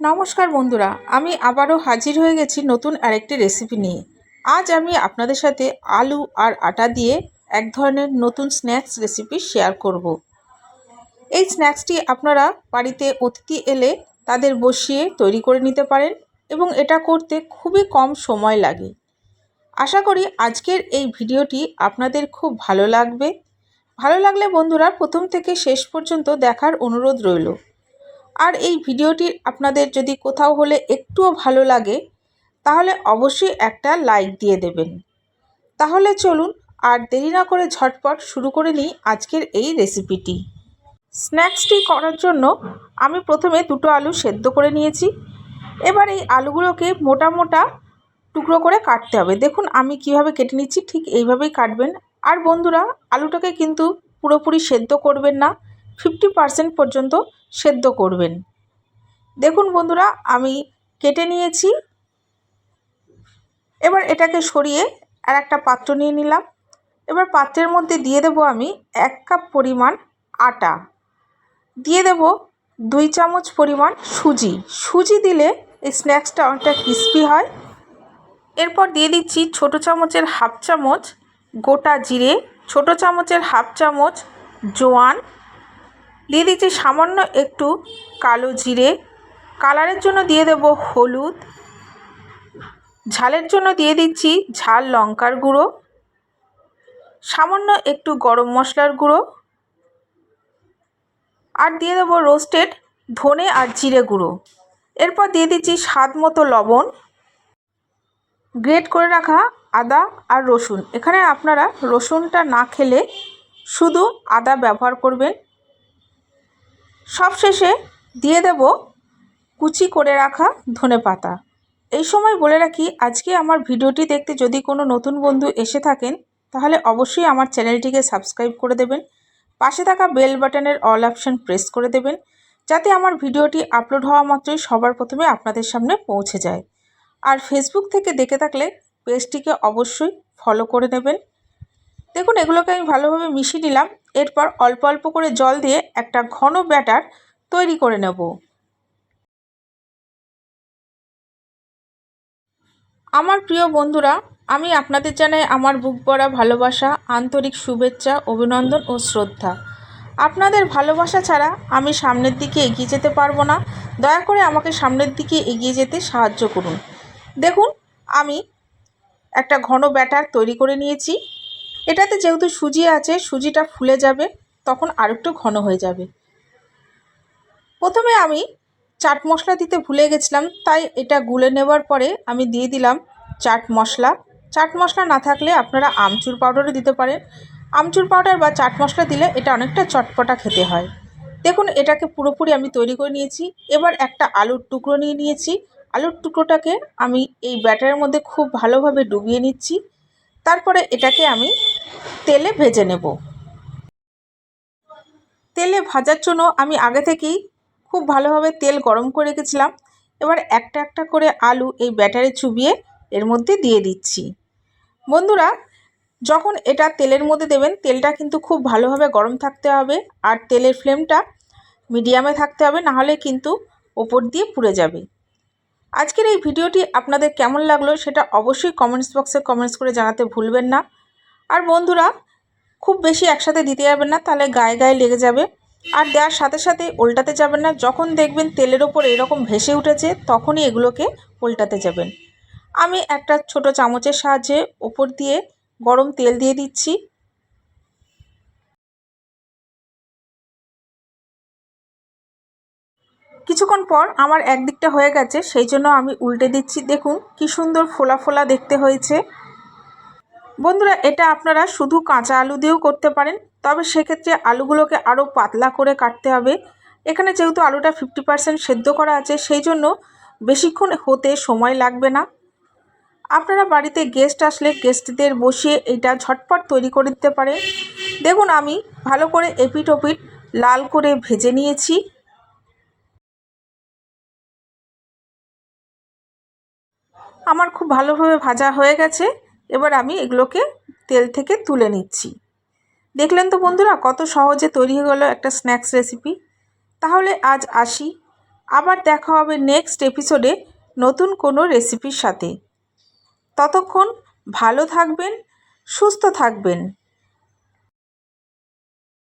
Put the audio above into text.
নমস্কার বন্ধুরা, আমি আবারও হাজির হয়ে গেছি নতুন আরেকটি রেসিপি নিয়ে। আজ আমি আপনাদের সাথে আলু আর আটা দিয়ে এক ধরনের নতুন স্ন্যাক্স রেসিপি শেয়ার করব। এই স্ন্যাক্সটি আপনারা বাড়িতে অতিথি এলে তাদের বসিয়ে তৈরি করে নিতে পারেন এবং এটা করতে খুবই কম সময় লাগে। আশা করি আজকের এই ভিডিওটি আপনাদের খুব ভালো লাগবে। ভালো লাগলে বন্ধুরা প্রথম থেকে শেষ পর্যন্ত দেখার অনুরোধ রইল। আর এই ভিডিওটি আপনাদের যদি কোথাও হলে একটুও ভালো লাগে, তাহলে অবশ্যই একটা লাইক দিয়ে দেবেন। তাহলে চলুন আর দেরি না করে ঝটপট শুরু করে নিই আজকের এই রেসিপিটি। স্ন্যাক্সটি করার জন্য আমি প্রথমে দুটো আলু সেদ্ধ করে নিয়েছি। এবার এই আলুগুলোকে মোটা মোটা টুকরো করে কাটতে হবে। দেখুন, আমি কীভাবে কেটে নিচ্ছি, ঠিক এইভাবেই কাটবেন। আর বন্ধুরা, আলুটাকে কিন্তু পুরোপুরি সেদ্ধ করবেন না। ফিফটি পারসেন্ট পর্যন্ত সেদ্ধ করবেন। দেখুন বন্ধুরা, আমি কেটে নিয়েছি। এবার এটাকে সরিয়ে আর একটা পাত্র নিয়ে নিলাম। এবার পাত্রের মধ্যে দিয়ে দেব আমি এক কাপ পরিমাণ আটা। দিয়ে দেব দুই চামচ পরিমাণ সুজি। সুজি দিলে এই স্ন্যাক্সটা অনেকটা ক্রিস্পি হয়। এরপর দিয়ে দিচ্ছি ছোট চামচের হাফ চামচ গোটা জিরে, ছোট চামচের হাফ চামচ জোয়ান দিয়ে দিচ্ছি সামান্য একটু কালো জিরে, কালারের জন্য দিয়ে দেব হলুদ, ঝালের জন্য দিয়ে দিচ্ছি ঝাল লঙ্কার গুঁড়ো, সামান্য একটু গরম মশলার গুঁড়ো, আর দিয়ে দেবো রোস্টেড ধনে আর জিরে গুঁড়ো। এরপর দিয়ে দিচ্ছি স্বাদ মতো লবণ, গ্রেট করে রাখা আদা আর রসুন। এখানে আপনারা রসুনটা না খেলে শুধু আদা ব্যবহার করবেন। সবশেষে দিয়ে দেব কুচি করে রাখা ধনে পাতা। এই সময় বলে রাখি, আজকে আমার ভিডিওটি দেখতে যদি কোনো নতুন বন্ধু এসে থাকেন, তাহলে অবশ্যই আমার চ্যানেলটিকে সাবস্ক্রাইব করে দেবেন। পাশে থাকা বেল বাটনের অল অপশান প্রেস করে দেবেন, যাতে আমার ভিডিওটি আপলোড হওয়া মাত্রই সবার প্রথমে আপনাদের সামনে পৌঁছে যায়। আর ফেসবুক থেকে দেখে থাকলে পেজটিকে অবশ্যই ফলো করে নেবেন। দেখুন, এগুলোকে আমি ভালোভাবে মিশিয়ে নিলাম। এরপর অল্প অল্প করে জল দিয়ে একটা ঘন ব্যাটার তৈরি করে নেব। আমার প্রিয় বন্ধুরা, আমি আপনাদের জানাই আমার বুক ভরা ভালোবাসা, আন্তরিক শুভেচ্ছা, অভিনন্দন ও শ্রদ্ধা। আপনাদের ভালোবাসা ছাড়া আমি সামনের দিকে এগিয়ে যেতে পারব না। দয়া করে আমাকে সামনের দিকে এগিয়ে যেতে সাহায্য করুন। দেখুন, আমি একটা ঘন ব্যাটার তৈরি করে নিয়েছি। এটাতে যেহেতু সুজি আছে, সুজিটা ফুলে যাবে, তখন আরেকটু ঘন হয়ে যাবে। প্রথমে আমি চাট মশলা দিতে ভুলে গেছিলাম, তাই এটা গুলে নেবার পরে আমি দিয়ে দিলাম চাট মশলা। চাট মশলা না থাকলে আপনারা আমচুর পাউডারও দিতে পারেন। আমচুর পাউডার বা চাট মশলা দিলে এটা অনেকটা চটপটা খেতে হয়। দেখুন, এটাকে পুরোপুরি আমি তৈরি করে নিয়েছি। এবার একটা আলুর টুকরো নিয়ে নিয়েছি। আলুর টুকরোটাকে আমি এই ব্যাটারের মধ্যে খুব ভালোভাবে ডুবিয়ে নিচ্ছি। তারপরে এটাকে আমি তেলে ভেজে নেব। তেলে ভাজার জন্য আমি আগে থেকেই খুব ভালোভাবে তেল গরম করে রেখেছিলাম। এবার একটা একটা করে আলু এই ব্যাটারে চুবিয়ে এর মধ্যে দিয়ে দিচ্ছি। বন্ধুরা, যখন এটা তেলের মধ্যে দেবেন, তেলটা কিন্তু খুব ভালোভাবে গরম থাকতে হবে আর তেলের ফ্লেমটা মিডিয়ামে থাকতে হবে, নাহলে কিন্তু ওপর দিয়ে পুড়ে যাবে। আজকের এই ভিডিওটি আপনাদের কেমন লাগল সেটা অবশ্যই কমেন্টস বক্সে কমেন্টস করে জানাতে ভুলবেন না। আর বন্ধুরা, খুব বেশি একসাথে দিতে যাবেন না, তাহলে গায়ে গায়ে লেগে যাবে। আর দেওয়ার সাথে সাথে উল্টাতে যাবেন না, যখন দেখবেন তেলের ওপর এরকম ভেসে উঠেছে, তখনই এগুলোকে উল্টাতে যাবেন। আমি একটা ছোট চামচের সাহায্যে ওপর দিয়ে গরম তেল দিয়ে দিচ্ছি। কিছুক্ষণ পর আমার একদিকটা হয়ে গেছে, সেই জন্য আমি উল্টে দিচ্ছি। দেখুন, কি সুন্দর ফোলা ফোলা দেখতে হয়েছে। বন্ধুরা, এটা আপনারা শুধু কাঁচা আলু দিয়েও করতে পারেন, তবে সেক্ষেত্রে আলুগুলোকে আরও পাতলা করে কাটতে হবে। এখানে যেহেতু আলুটা ফিফটি পার্সেন্ট সেদ্ধ করা আছে, সেই জন্য বেশিক্ষণ হতে সময় লাগবে না। আপনারা বাড়িতে গেস্ট আসলে গেস্টদের বসিয়ে এটা ঝটপট তৈরি করে দিতে পারে দেখুন, আমি ভালো করে এপিট ওপিট লাল করে ভেজে নিয়েছি। আমার খুব ভালোভাবে ভাজা হয়ে গেছে। এবার আমি এগুলোকে তেল থেকে তুলে নিচ্ছি। দেখলেন তো বন্ধুরা, কত সহজে তৈরি হয়ে গেল একটা স্ন্যাক্স রেসিপি। তাহলে আজ আসি। আবার দেখা হবে নেক্সট এপিসোডে নতুন কোনো রেসিপির সাথে। ততক্ষণ ভালো থাকবেন, সুস্থ থাকবেন।